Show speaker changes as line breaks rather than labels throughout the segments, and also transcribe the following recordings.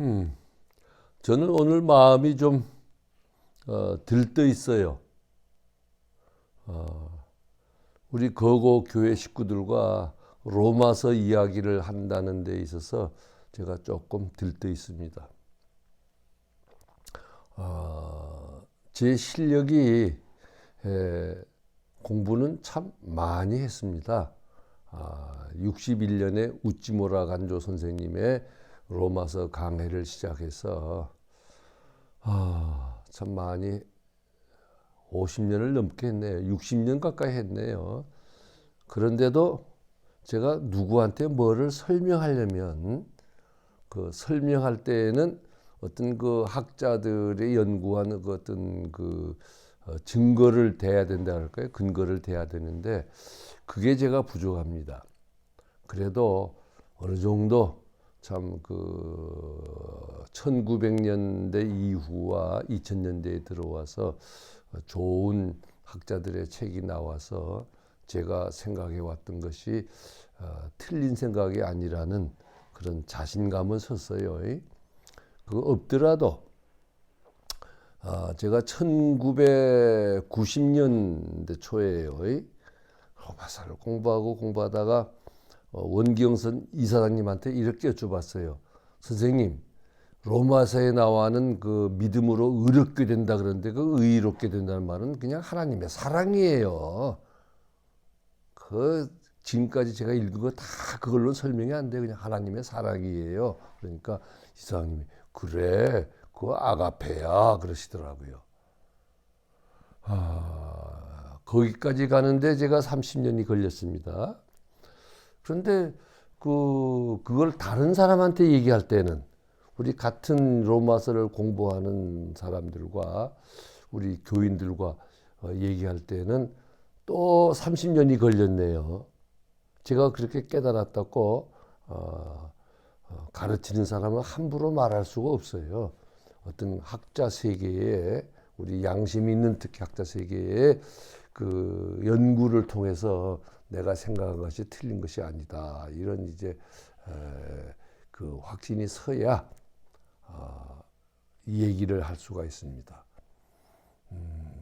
음, 저는 오늘 마음이 좀 어, 들떠 있어요. 어, 우리 거고 교회 식구들과 로마서 이야기를 한다는 데 있어서 제가 조금 들떠 있습니다. 어, 제 실력이 에, 공부는 참 많이 했습니다. 아, 61년에 우찌모라 간조 선생님의 로마서 강해를 시작해서 아, 참 많이 50년을 넘게 했네요. 60년 가까이 했네요. 그런데도 제가 누구한테 뭐를 설명하려면 그 설명할 때에는 어떤 그 학자들의 연구한 그 어떤 그 어, 증거를 대야 된다 할까요? 근거를 대야 되는데 그게 제가 부족합니다. 그래도 어느 정도 참 그 1900년대 이후와 2000년대에 들어와서 좋은 학자들의 책이 나와서 제가 생각해 왔던 것이 어, 틀린 생각이 아니라는 그런 자신감은 섰어요. 그거 없더라도 아, 제가 1990년대 초에요. 로마사를 공부하고 공부하다가 어, 원기영선 이사장님한테 이렇게 여쭤봤어요. 선생님, 로마서에 나와는 그 믿음으로 의롭게 된다 그러는데 그 의롭게 된다는 말은 그냥 하나님의 사랑이에요. 그 지금까지 제가 읽은 거 다 그걸로 설명이 안 돼. 그냥 하나님의 사랑이에요. 그러니까 이사장님이 그래, 그거 아가페야 그러시더라고요. 아, 거기까지 가는데 제가 30년이 걸렸습니다. 그런데 그 그걸 다른 사람한테 얘기할 때는 우리 같은 로마서를 공부하는 사람들과 우리 교인들과 어, 얘기할 때는 또 30년이 걸렸네요. 제가 그렇게 깨달았다고 어, 어, 가르치는 사람은 함부로 말할 수가 없어요. 어떤 학자 세계에 우리 양심 있는 특히 학자 세계에 그 연구를 통해서 내가 생각한 것이 틀린 것이 아니다. 이런 이제 에, 그 확신이 서야 어, 이 얘기를 할 수가 있습니다. 음,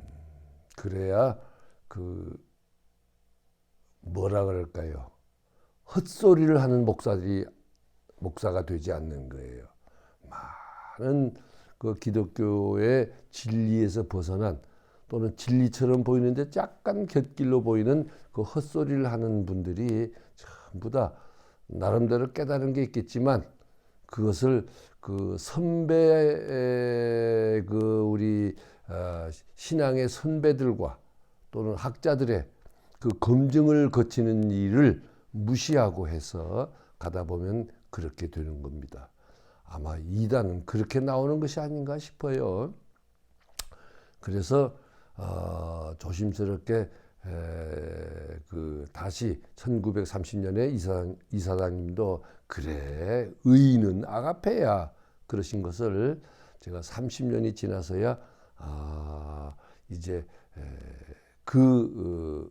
그래야 그 뭐라 그럴까요? 헛소리를 하는 목사들이 목사가 되지 않는 거예요. 많은 그 기독교의 진리에서 벗어난 또는 진리처럼 보이는데 약간 곁길로 보이는 그 헛소리를 하는 분들이 전부 다 나름대로 깨달은 게 있겠지만 그것을 그 선배 그 우리 어, 신앙의 선배들과 또는 학자들의 그 검증을 거치는 일을 무시하고 해서 가다 보면 그렇게 되는 겁니다. 아마 이단은 그렇게 나오는 것이 아닌가 싶어요. 그래서 어, 조심스럽게 에, 그 다시 1930년에 이사장, 이사장님도 그래 의인은 아가페야 그러신 것을 제가 30년이 지나서야 아, 이제 에, 그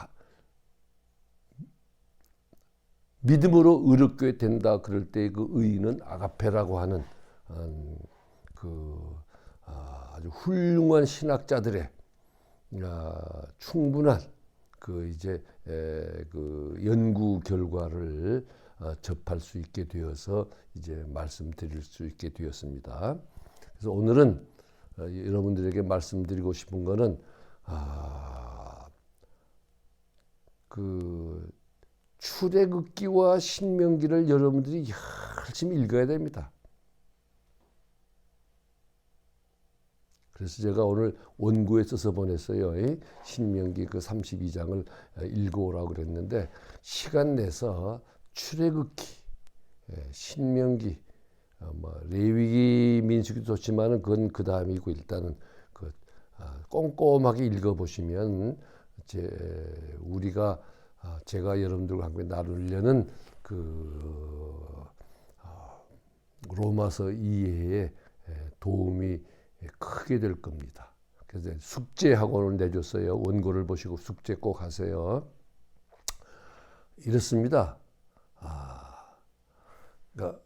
어, 믿음으로 의롭게 된다 그럴 때 그 의인은 아가페라고 하는 음, 그 아, 아주 훌륭한 신학자들의 아, 충분한 그 이제 그 연구 결과를 어, 접할 수 있게 되어서 이제 말씀드릴 수 있게 되었습니다. 그래서 오늘은 어, 여러분들에게 말씀드리고 싶은 거는 아, 그 출애굽기와 신명기를 여러분들이 열심히 읽어야 됩니다. 그래서 제가 오늘 원고에 써서 보냈어요. 신명기 그 32장을 읽어오라고 그랬는데 시간 내서 출애굽기, 예, 신명기, 어, 뭐 레위기, 민수기 좋지만은 그건 그 다음이고 일단은 그 아, 꼼꼼하게 읽어보시면 제 우리가 아, 제가 여러분들과 함께 나누려는 그 아, 로마서 이해에 도움이 크게 될 겁니다. 그래서 숙제 학원을 내줬어요. 원고를 보시고 숙제 꼭 하세요. 이렇습니다. 아, 그러니까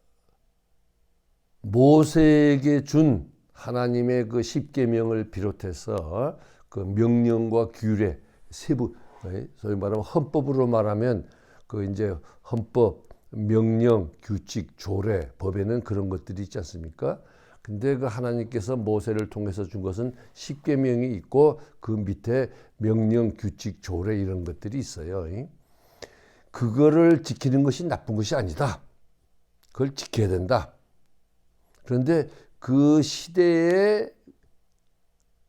모세에게 준 하나님의 그 십계명을 비롯해서 그 명령과 규례 세부 예, 소위 말하면 헌법으로 말하면 그 이제 헌법 명령 규칙 조례 법에는 그런 것들이 있지 않습니까? 근데 그 하나님께서 모세를 통해서 준 것은 십계명이 있고 그 밑에 명령 규칙 조례 이런 것들이 있어요. 그거를 지키는 것이 나쁜 것이 아니다. 그걸 지켜야 된다. 그런데 그 시대에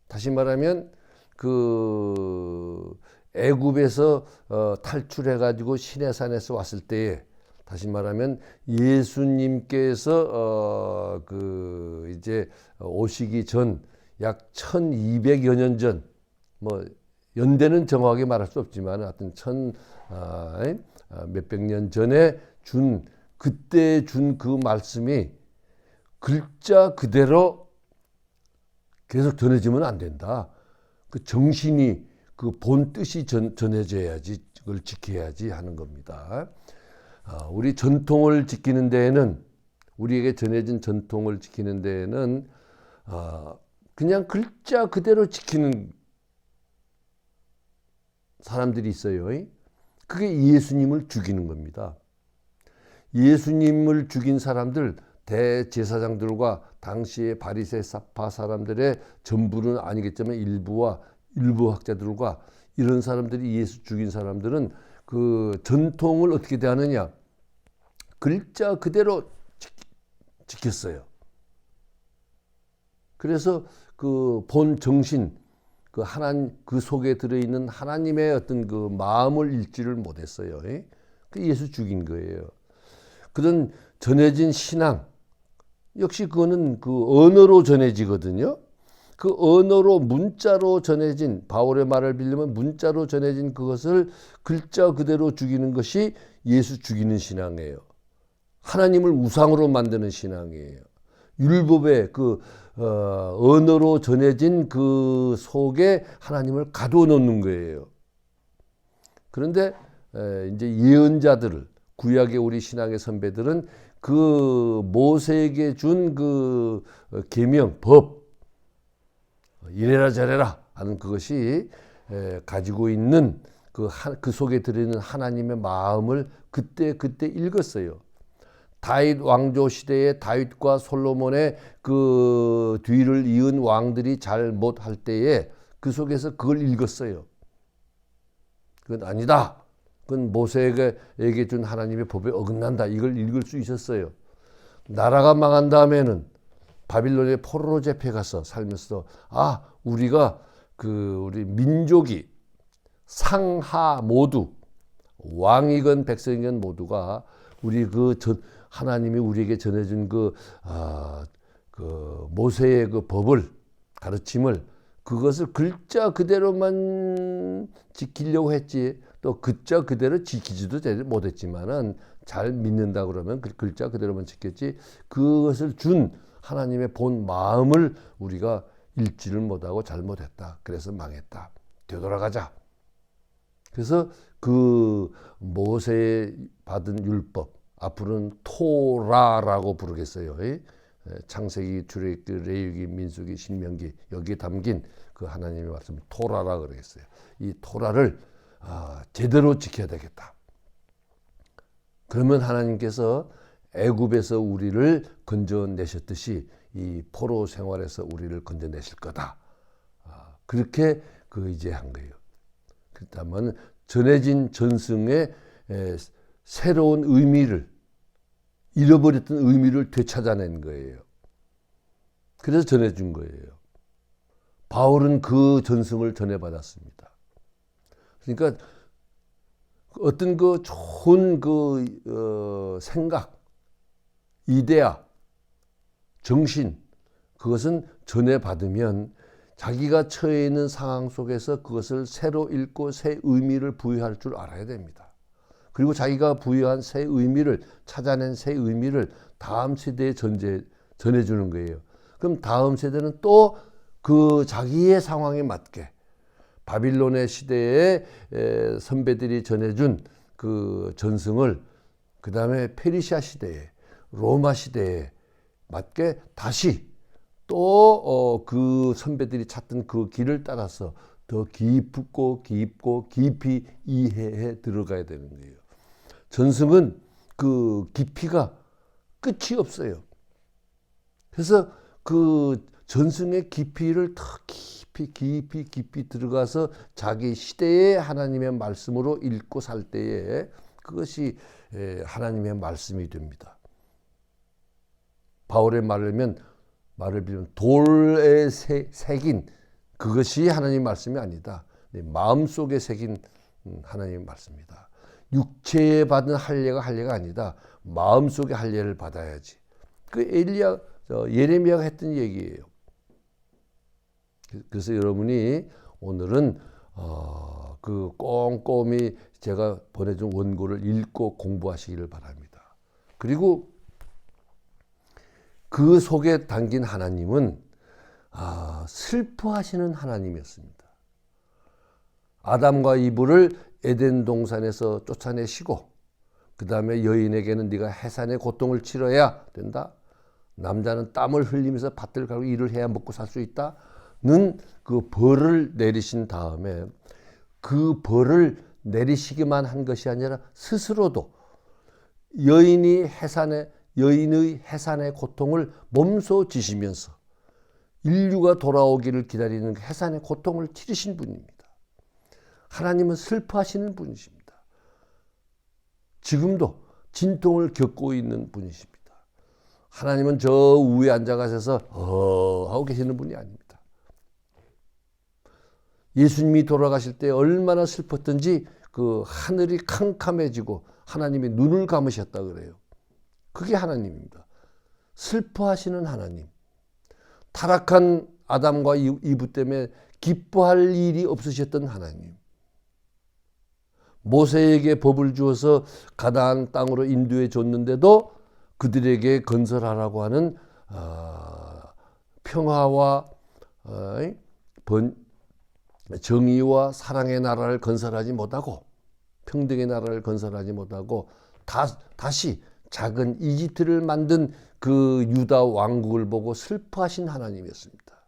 다시 말하면 그 애굽에서 어, 탈출해 가지고 시내산에서 왔을 때에 다시 말하면 예수님께서 어, 그 이제 오시기 전 약 1200여 년 전 뭐 연대는 정확하게 말할 수 없지만 하여튼 천 아, 몇백 년 전에 준 그때 준 그 말씀이 글자 그대로 계속 전해지면 안 된다. 그 정신이 그 본 뜻이 전, 전해져야지 그걸 지켜야지 하는 겁니다. 아, 우리 전통을 지키는 데에는 우리에게 전해진 전통을 지키는 데에는 아, 그냥 글자 그대로 지키는 사람들이 있어요. 그게 예수님을 죽이는 겁니다. 예수님을 죽인 사람들 대제사장들과 당시의 바리새 사파 사람들의 전부는 아니겠지만 일부와 일부 학자들과 이런 사람들이 예수 죽인 사람들은 그 전통을 어떻게 대하느냐 글자 그대로 지켰어요. 그래서 그 본 정신 그 하나님 그 속에 들어 있는 하나님의 어떤 그 마음을 읽지를 못했어요. 그 예수 죽인 거예요. 그런 전해진 신앙 역시 그거는 그 언어로 전해지거든요. 그 언어로 문자로 전해진 바울의 말을 빌리면 문자로 전해진 그것을 글자 그대로 죽이는 것이 예수 죽이는 신앙이에요. 하나님을 우상으로 만드는 신앙이에요. 율법의 그 어, 언어로 전해진 그 속에 하나님을 가두어 놓는 거예요. 그런데 에, 이제 예언자들을 구약의 우리 신앙의 선배들은 그 모세에게 준 그 계명 법 이래라 저래라 하는 그것이 에, 가지고 있는 그, 하, 그 속에 들어있는 하나님의 마음을 그때 그때 읽었어요. 다윗 왕조 시대에 다윗과 솔로몬의 그 뒤를 이은 왕들이 잘 못할 때에 그 속에서 그걸 읽었어요. 그건 아니다. 그건 모세에게 준 하나님의 법에 어긋난다. 이걸 읽을 수 있었어요. 나라가 망한 다음에는 바빌론의 포로로 잡혀가서 살면서 아 우리가 그 우리 민족이 상하 모두 왕이건 백성이건 모두가 우리 그 전, 하나님이 우리에게 전해준 그, 아, 그 모세의 그 법을 가르침을 그것을 글자 그대로만 지키려고 했지 또 글자 그대로 지키지도 못했지만은 잘 믿는다 그러면 그 글자 그대로만 지켰지 그것을 준 하나님의 본 마음을 우리가 읽지를 못하고 잘못했다. 그래서 망했다. 되돌아가자. 그래서 그 모세 받은 율법 앞으로는 토라라고 부르겠어요. 창세기, 출애굽기, 레위기, 민수기, 신명기 여기에 담긴 그 하나님의 말씀 토라라 그러겠어요. 이 토라를 아, 제대로 지켜야 되겠다. 그러면 하나님께서 애굽에서 우리를 건져내셨듯이 이 포로 생활에서 우리를 건져내실 거다. 아, 그렇게 그 이제 한 거예요. 그렇다면 전해진 전승의 새로운 의미를 잃어버렸던 의미를 되찾아낸 거예요. 그래서 전해준 거예요. 바울은 그 전승을 전해받았습니다. 그러니까 어떤 그 좋은 그 어, 생각, 이데아, 정신 그것은 전해받으면 자기가 처해 있는 상황 속에서 그것을 새로 읽고 새 의미를 부여할 줄 알아야 됩니다. 그리고 자기가 부여한 새 의미를 찾아낸 새 의미를 다음 세대에 전제, 전해주는 거예요. 그럼 다음 세대는 또 그 자기의 상황에 맞게 바빌론의 시대에 선배들이 전해준 그 전승을 그 다음에 페르시아 시대에 로마 시대에 맞게 다시 또그 선배들이 찾던 그 길을 따라서 더 깊고 깊고 깊이 이해해 들어가야 되는 거예요. 전승은 그 깊이가 끝이 없어요. 그래서 그 전승의 깊이를 더 깊이 깊이 깊이 들어가서 자기 시대의 하나님의 말씀으로 읽고 살 때에 그것이 에, 하나님의 말씀이 됩니다. 바울의 말을 면 말을 빌면 새- 새긴 그것이 하나님 말씀이 아니다. 내 마음 속에 새긴 음, 하나님의 말씀이다. 육체에 받은 할례가 할례가 아니다. 마음속에 할례를 받아야지. 그 엘리야 저 예레미야가 했던 얘기예요. 그래서 여러분이 오늘은 어, 그 꼼꼼히 제가 보내준 원고를 읽고 공부하시기를 바랍니다. 그리고 그 속에 담긴 하나님은 아, 슬퍼하시는 하나님이었습니다. 아담과 이브를 에덴 동산에서 쫓아내시고 그 다음에 여인에게는 네가 해산의 고통을 치러야 된다. 남자는 땀을 흘리면서 밭을 가고 일을 해야 먹고 살 수 있다는 그 벌을 내리신 다음에 그 벌을 내리시기만 한 것이 아니라 스스로도 여인이 해산의 여인의 해산의 고통을 몸소 지시면서 인류가 돌아오기를 기다리는 그 해산의 고통을 치르신 분입니다. 하나님은 슬퍼하시는 분이십니다. 지금도 진통을 겪고 있는 분이십니다. 하나님은 저 위에 앉아가셔서 어 하고 계시는 분이 아닙니다. 예수님이 돌아가실 때 얼마나 슬펐던지 그 하늘이 캄캄해지고 하나님이 눈을 감으셨다 그래요. 그게 하나님입니다. 슬퍼하시는 하나님. 타락한 아담과 이브 때문에 기뻐할 일이 없으셨던 하나님. 모세에게 법을 주어서 가나안 땅으로 인도해 줬는데도 그들에게 건설하라고 하는 어, 평화와 어, 번, 정의와 사랑의 나라를 건설하지 못하고 평등의 나라를 건설하지 못하고 다, 다시 작은 이집트를 만든 그 유다 왕국을 보고 슬퍼하신 하나님이었습니다.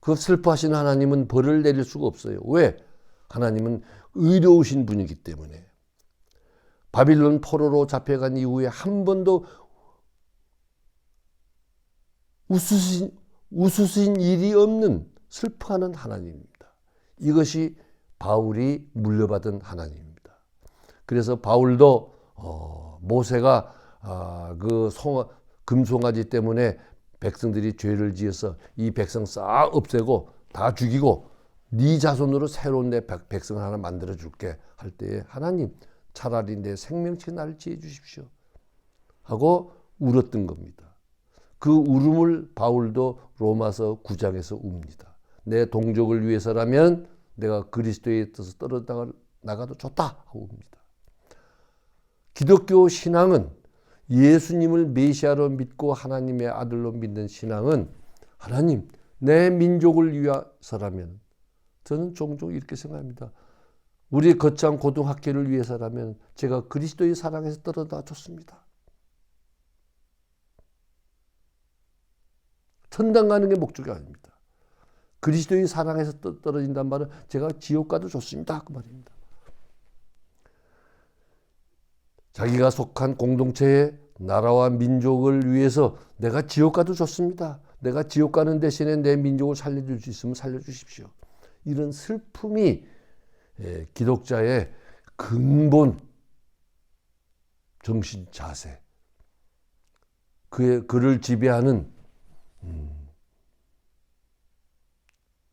그 슬퍼하신 하나님은 벌을 내릴 수가 없어요. 왜? 하나님은 의로우신 분이기 때문에. 바빌론 포로로 잡혀간 이후에 한 번도 웃으신, 웃으신 일이 없는 슬퍼하는 하나님입니다. 이것이 바울이 물려받은 하나님입니다. 그래서 바울도 어, 모세가 아, 그 송, 금송아지 때문에 백성들이 죄를 지어서 이 백성 싹 없애고 다 죽이고 네 자손으로 새로운 내 백성을 하나 만들어 줄게 할 때에 하나님 차라리 내 생명치 나를 지해 주십시오 하고 울었던 겁니다. 그 울음을 바울도 로마서 9장에서 웁니다. 내 동족을 위해서라면 내가 그리스도의 뜻을 떨어져 나가도 좋다 하고 웁니다. 기독교 신앙은 예수님을 메시아로 믿고 하나님의 아들로 믿는 신앙은 하나님 내 민족을 위해서라면 저는 종종 이렇게 생각합니다. 우리 거창 고등학교를 위해서라면 제가 그리스도의 사랑에서 떨어다 줬습니다. 천당 가는 게 목적이 아닙니다. 그리스도의 사랑에서 떨어진단 말은 제가 지옥 가도 좋습니다. 그 말입니다. 자기가 속한 공동체의 나라와 민족을 위해서 내가 지옥 가도 좋습니다. 내가 지옥 가는 대신에 내 민족을 살려줄 수 있으면 살려주십시오. 이런 슬픔이 기독자의 근본 정신 자세, 그의 그를 지배하는 음,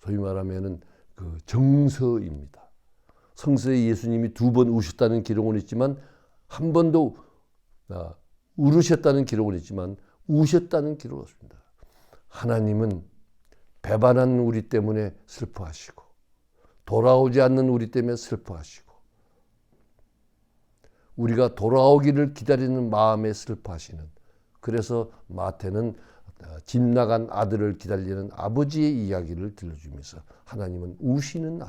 소위 말하면은 그 정서입니다. 성서에 예수님이 두 번 우셨다는 기록은 있지만 한 번도 아, 울으셨다는 기록은 있지만 우셨다는 기록은 없습니다. 하나님은 배반한 우리 때문에 슬퍼하시고 돌아오지 않는 우리 때문에 슬퍼하시고 우리가 돌아오기를 기다리는 마음에 슬퍼하시는 그래서 마태는 집 나간 아들을 기다리는 아버지의 이야기를 들려주면서 하나님은 우시는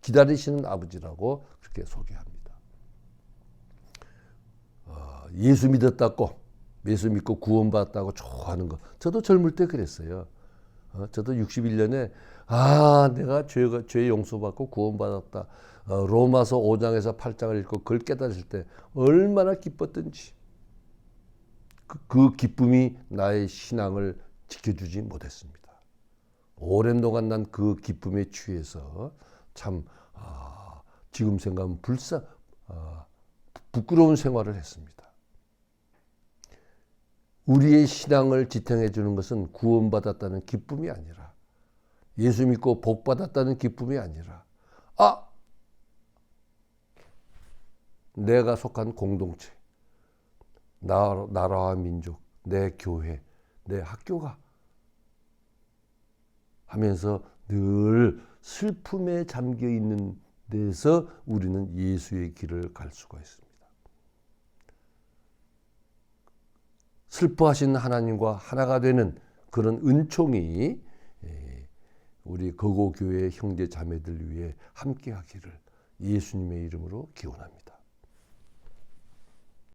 기다리시는 아버지라고 그렇게 소개합니다. 예수 믿었다고 예수 믿고 구원받았다고 좋아하는 거. 저도 젊을 때 그랬어요. 어, 저도 61년에 아 내가 죄가 죄 용서받고 구원받았다. 어, 로마서 5장에서 8장을 읽고 그걸 깨달을 때 얼마나 기뻤던지 그, 그 기쁨이 나의 신앙을 지켜주지 못했습니다. 오랜 동안 난 그 기쁨에 취해서 참 아, 지금 생각하면 불쌍 아, 부끄러운 생활을 했습니다. 우리의 신앙을 지탱해 주는 것은 구원받았다는 기쁨이 아니라 예수 믿고 복 받았다는 기쁨이 아니라 아 내가 속한 공동체 나, 나라와 민족 내 교회 내 학교가 하면서 늘 슬픔에 잠겨 있는 데서 우리는 예수의 길을 갈 수가 있습니다. 슬퍼하신 하나님과 하나가 되는 그런 은총이 예, 우리 거고 교회 형제 자매들 위해 함께 하기를 예수님의 이름으로 기원합니다.